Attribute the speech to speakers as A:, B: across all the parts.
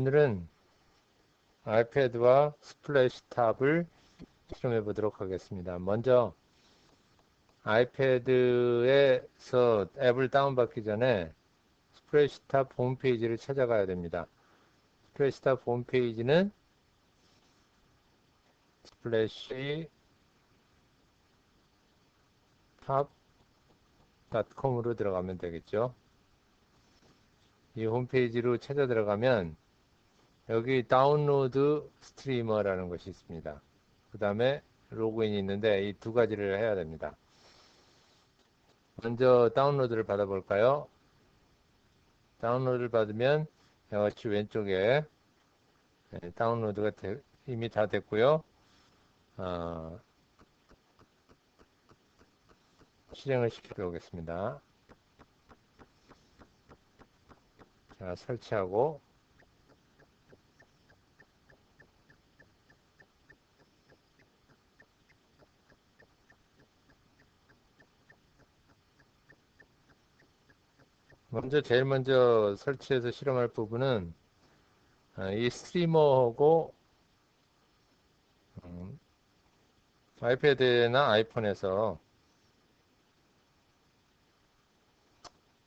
A: 오늘은 아이패드와 스플래시탑을 실험해 보도록 하겠습니다. 먼저 아이패드에서 앱을 다운받기 전에 스플래시탑 홈페이지를 찾아가야 됩니다. 스플래시탑 홈페이지는 스플래시 탑.com으로 들어가면 되겠죠. 이 홈페이지로 찾아 들어가면 여기 다운로드 스트리머라는 것이 있습니다. 그 다음에 로그인이 있는데 이 두 가지를 해야 됩니다. 먼저 다운로드를 받아볼까요? 다운로드를 받으면 같이 왼쪽에 네, 다운로드가 이미 다 됐고요. 어, 실행을 시켜보겠습니다. 자, 설치하고 먼저 제일 먼저 설치해서 실험할 부분은 아, 이 스트리머하고 음, 아이패드나 아이폰에서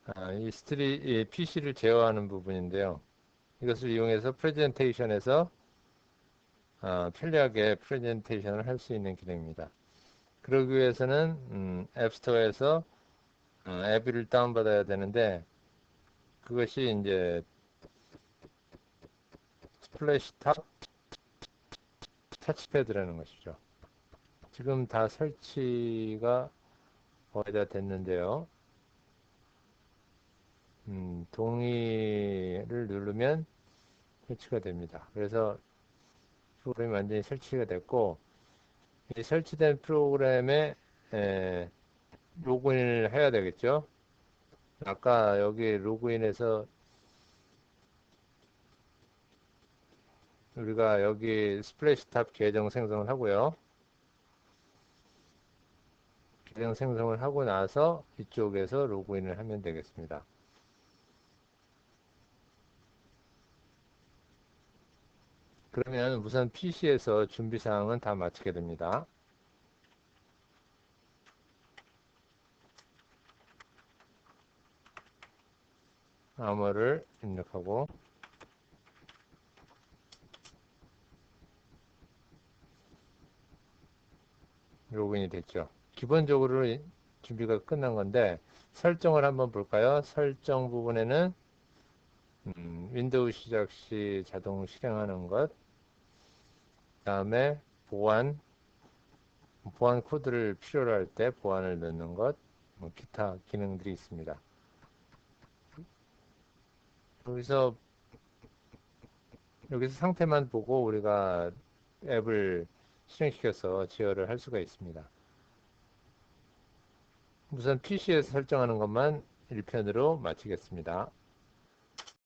A: 아, 이 스트리 이 PC를 제어하는 부분인데요. 이것을 이용해서 프레젠테이션에서 아, 편리하게 프레젠테이션을 할 수 있는 기능입니다. 그러기 위해서는 음, 앱스토어에서 어, 앱을 다운받아야 되는데 그것이 이제 스플래시탑 터치패드라는 것이죠. 지금 다 설치가 거의 다 됐는데요. 음, 동의를 누르면 설치가 됩니다. 그래서 프로그램이 완전히 설치가 됐고 이 설치된 프로그램에 에, 로그인을 해야 되겠죠. 아까 여기 로그인해서 우리가 여기 스플래시탑 계정 생성을 하고요. 계정 생성을 하고 나서 이쪽에서 로그인을 하면 되겠습니다. 그러면 우선 PC에서 준비사항은 다 마치게 됩니다. 암호를 입력하고 로그인이 됐죠. 기본적으로 준비가 끝난 건데 설정을 한번 볼까요? 설정 부분에는 음, 윈도우 시작 시 자동 실행하는 것 다음에 보안 보안 코드를 필요로 할 때 보안을 넣는 것 뭐 기타 기능들이 있습니다. 여기서 여기서 상태만 보고 우리가 앱을 실행시켜서 제어를 할 수가 있습니다. 우선 PC에서 설정하는 것만 1편으로 마치겠습니다.